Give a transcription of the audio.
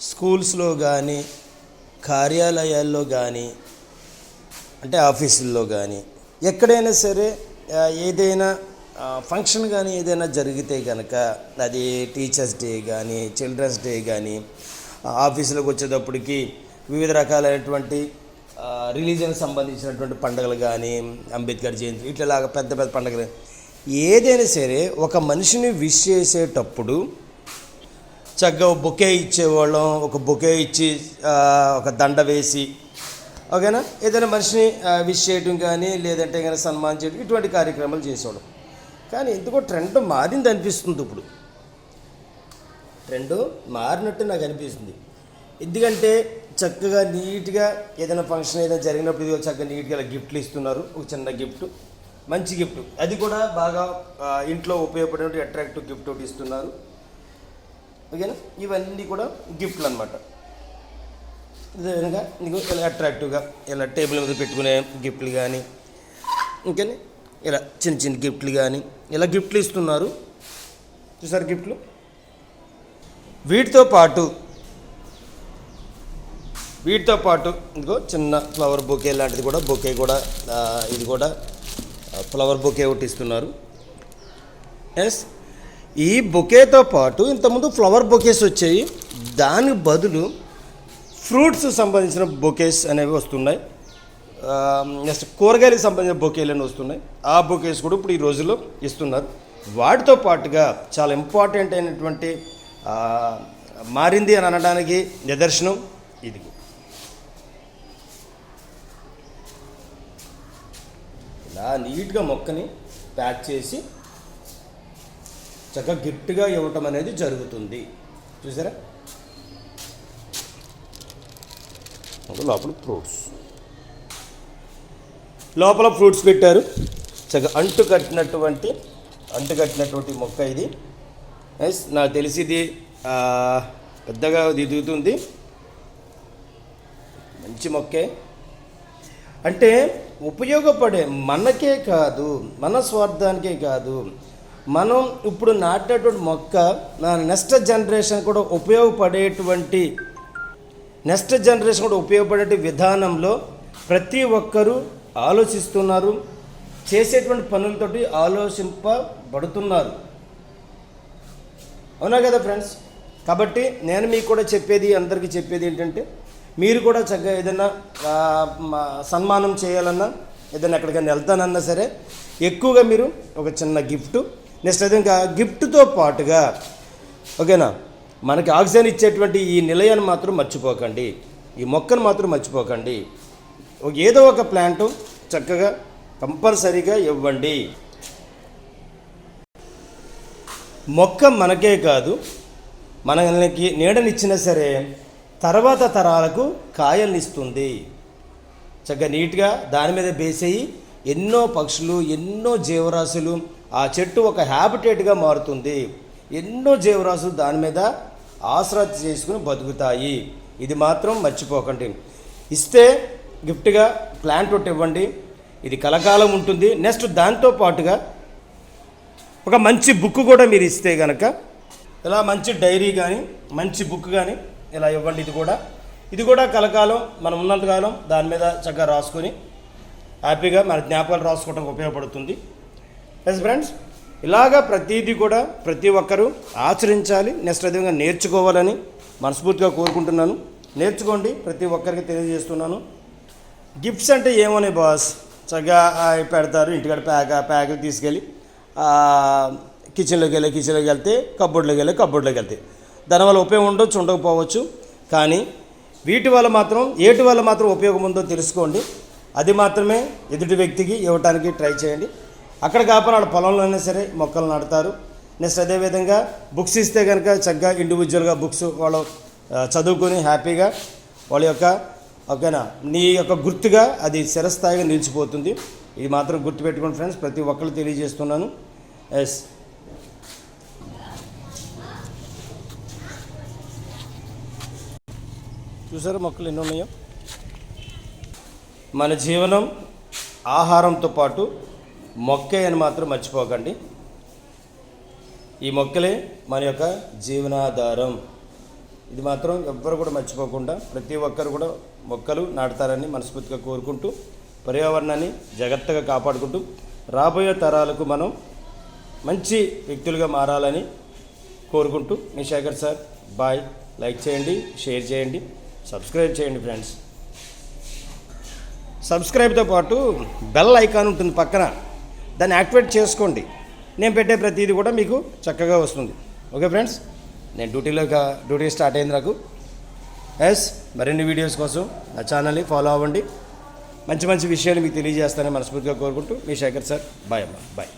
స్కూల్స్లో కానీ కార్యాలయాల్లో కానీ అంటే ఆఫీసుల్లో కానీ ఎక్కడైనా సరే ఏదైనా ఫంక్షన్ కానీ ఏదైనా జరిగితే కనుక అది టీచర్స్ డే కానీ చిల్డ్రన్స్ డే కానీ ఆఫీసులకు వచ్చేటప్పటికి వివిధ రకాలైనటువంటి రిలీజన్ సంబంధించినటువంటి పండుగలు కానీ అంబేద్కర్ జయంతి ఇట్లాగా పెద్ద పెద్ద పండుగలు ఏదైనా సరే ఒక మనిషిని విష్ చేసేటప్పుడు చక్కగా బొకే ఇచ్చేవాళ్ళం ఒక బొకే ఇచ్చి ఒక దండ వేసి. ఓకేనా? ఏదైనా మనిషిని విష్ చేయడం కానీ లేదంటే కానీ సన్మానం చేయడం ఇటువంటి కార్యక్రమాలు చేసేవాళ్ళం. కానీ ఎందుకో ట్రెండ్ మారింది అనిపిస్తుంది ఇప్పుడు. ట్రెండ్ మారినట్టు నాకు అనిపిస్తుంది. ఎందుకంటే చక్కగా నీట్గా ఏదైనా ఫంక్షన్ ఏదైనా జరిగినప్పుడు చక్కగా నీట్గా గిఫ్ట్లు ఇస్తున్నారు. ఒక చిన్న గిఫ్ట్ మంచి గిఫ్ట్. అది కూడా బాగా ఇంట్లో ఉపయోగపడే అట్రాక్టివ్ గిఫ్ట్ ఒకటి ఇస్తున్నారు. ఓకేనా? ఇవన్నీ కూడా గిఫ్ట్లు అనమాట ఇదే విధంగా నీకు ఇలా అట్రాక్టివ్గా ఇలా టేబుల్ మీద పెట్టుకునే గిఫ్ట్లు కానీ ఇంకని ఇలా చిన్న చిన్న గిఫ్ట్లు కానీ ఇలా గిఫ్ట్లు ఇస్తున్నారు. చూసారు గిఫ్ట్లు వీటితో పాటు వీటితో పాటు ఇదిగో చిన్న ఫ్లవర్ బొకే లాంటిది కూడా బొకే కూడా ఇది కూడా ఫ్లవర్ బొకే ఒకటి ఇస్తున్నారు. ఎస్ ఈ బొకేతో పాటు ఇంతకుముందు ఫ్లవర్ బొకేస్ వచ్చాయి. దానికి బదులు ఫ్రూట్స్ సంబంధించిన బొకేస్ అనేవి వస్తున్నాయి. నెక్స్ట్ కూరగాయలకు సంబంధించిన బొకేలు అని వస్తున్నాయి. ఆ బొకేస్ కూడా ఇప్పుడు ఈ రోజుల్లో ఇస్తున్నారు. వాటితో పాటుగా చాలా ఇంపార్టెంట్ అయినటువంటి మారింది అని అనడానికి నిదర్శనం ఇది. ఇలా నీట్గా మొక్కని ప్యాక్ చేసి చక్కగా గిఫ్ట్గా ఇవ్వటం అనేది జరుగుతుంది. చూసారా? లోపల ఫ్రూట్స్. లోపల ఫ్రూట్స్ పెట్టారు. చక్కగా అంటు కట్టినటువంటి అంటు కట్టినటువంటి మొక్క ఇది. ఎస్ నాకు తెలిసి ఇది పెద్దగా దిగుతుంది. మంచి మొక్కే. అంటే ఉపయోగపడే మనకే కాదు మన స్వార్థానికే కాదు మనం ఇప్పుడు నాటినటువంటి మొక్క నా నెక్స్ట్ జనరేషన్ కూడా ఉపయోగపడేటువంటి నెక్స్ట్ జనరేషన్ కూడా ఉపయోగపడే విధానంలో ప్రతి ఒక్కరూ ఆలోచిస్తున్నారు చేసేటువంటి పనులతోటి ఆలోచింపబడుతున్నారు. అవునా కదా ఫ్రెండ్స్ కాబట్టి నేను మీకు కూడా చెప్పేది అందరికీ చెప్పేది ఏంటంటే మీరు కూడా చక్కగా ఏదైనా సన్మానం చేయాలన్నా ఏదైనా ఎక్కడికైనా వెళ్తానన్నా సరే ఎక్కువగా మీరు ఒక చిన్న గిఫ్ట్ నెక్స్ట్ అదే ఇంకా గిఫ్ట్తో పాటుగా ఓకేనా? మనకి ఆక్సిజన్ ఇచ్చేటువంటి ఈ నిలయాన్ని మాత్రం మర్చిపోకండి. ఈ మొక్కను మాత్రం మర్చిపోకండి. ఒక- ఏదో ఒక ప్లాంట్ చక్కగా కంపల్సరీగా ఇవ్వండి. మొక్క మనకే కాదు మనకి నీడనిచ్చినా సరే తర్వాత తరాలకు కాయల్నిస్తుంది. చక్కగా నీట్గా దాని మీద బేస్ అయ్యి ఎన్నో పక్షులు ఎన్నో జీవరాశులు ఆ చెట్టు ఒక హ్యాబిటేట్గా మారుతుంది. ఎన్నో జీవరాశులు దాని మీద ఆసరా చేసుకుని బతుకుతాయి. ఇది మాత్రం మర్చిపోకండి. ఇస్తే గిఫ్ట్గా ప్లాంట్ ఒకటి ఇవ్వండి. ఇది కలకాలం ఉంటుంది. నెక్స్ట్ దాంతో పాటుగా ఒక మంచి బుక్ కూడా మీరు ఇస్తే కనుక ఇలా మంచి డైరీ కానీ మంచి బుక్ కానీ ఇలా ఇవ్వండి. ఇది కూడా ఇది కూడా కలకాలం మనం ఉన్నంతకాలం దాని మీద చక్కగా రాసుకొని హ్యాపీగా మన జ్ఞాపకాలు రాసుకోవడానికి ఉపయోగపడుతుంది. ఎస్ ఫ్రెండ్స్ ఇలాగా ప్రతిదీ కూడా ప్రతి ఒక్కరూ ఆచరించాలి నెక్స్ట్ అదేవిధంగా నేర్చుకోవాలని మనస్ఫూర్తిగా కోరుకుంటున్నాను. నేర్చుకోండి ప్రతి ఒక్కరికి తెలియజేస్తున్నాను. గిఫ్ట్స్ అంటే ఏమోనే బాస్ చక్కగా పెడతారు ఇంటికాడ ప్యాక్ ప్యాకులు తీసుకెళ్ళి కిచెన్లోకి వెళ్ళి కిచెన్లోకి వెళ్తే కబ్బోర్డ్లోకి వెళ్ళి కబ్బోర్డ్లోకి వెళ్తే. దానివల్ల ఉపయోగం ఉండొచ్చు ఉండకపోవచ్చు. కానీ వీటి వల్ల మాత్రం ఏటి వల్ల మాత్రం ఉపయోగం ఉందో తెలుసుకోండి. అది మాత్రమే ఎదుటి వ్యక్తికి ఇవ్వటానికి ట్రై చేయండి. అక్కడ కాకపోతే వాళ్ళ పొలంలోనే సరే మొక్కలు నాటుతారు. నెక్స్ట్ అదేవిధంగా బుక్స్ ఇస్తే కనుక చక్కగా ఇండివిజువల్గా బుక్స్ వాళ్ళు చదువుకొని హ్యాపీగా వాళ్ళ యొక్క ఓకేనా నీ యొక్క గుర్తుగా అది చిరస్థాయిగా నిలిచిపోతుంది. ఇది మాత్రం గుర్తుపెట్టుకోండి ఫ్రెండ్స్ ప్రతి ఒక్కరు తెలియజేస్తున్నాను. ఎస్ చూసారా మొక్కలు ఎన్ని ఉన్నాయో? మన జీవనం ఆహారంతో పాటు మొక్కే అని మాత్రం మర్చిపోకండి. ఈ మొక్కలే మన యొక్క జీవనాధారం. ఇది మాత్రం ఎవ్వరు కూడా మర్చిపోకుండా ప్రతి ఒక్కరు కూడా మొక్కలు నాటుతారని మనస్ఫూర్తిగా కోరుకుంటూ పర్యావరణాన్ని జాగ్రత్తగా కాపాడుకుంటూ రాబోయే తరాలకు మనం మంచి వ్యక్తులుగా మారాలని కోరుకుంటూ మీ శేఖర్ సార్ బాయ్. లైక్ చేయండి షేర్ చేయండి సబ్స్క్రైబ్ చేయండి ఫ్రెండ్స్. సబ్స్క్రైబ్తో పాటు బెల్ ఐకాన్ ఉంటుంది పక్కన. దాన్ని యాక్టివేట్ చేసుకోండి. నేను పెట్టే ప్రతిదీ కూడా మీకు చక్కగా వస్తుంది. Okay friends? నేను డ్యూటీలో డ్యూటీ స్టార్ట్ అయింది నాకు ఎస్ మరిన్ని వీడియోస్ కోసం నా ఛానల్ని ఫాలో అవ్వండి. మంచి మంచి విషయాలు మీకు తెలియజేస్తానని మనస్ఫూర్తిగా కోరుకుంటూ మీ శేఖర్ సార్. బాయ్ అమ్మా. బాయ్.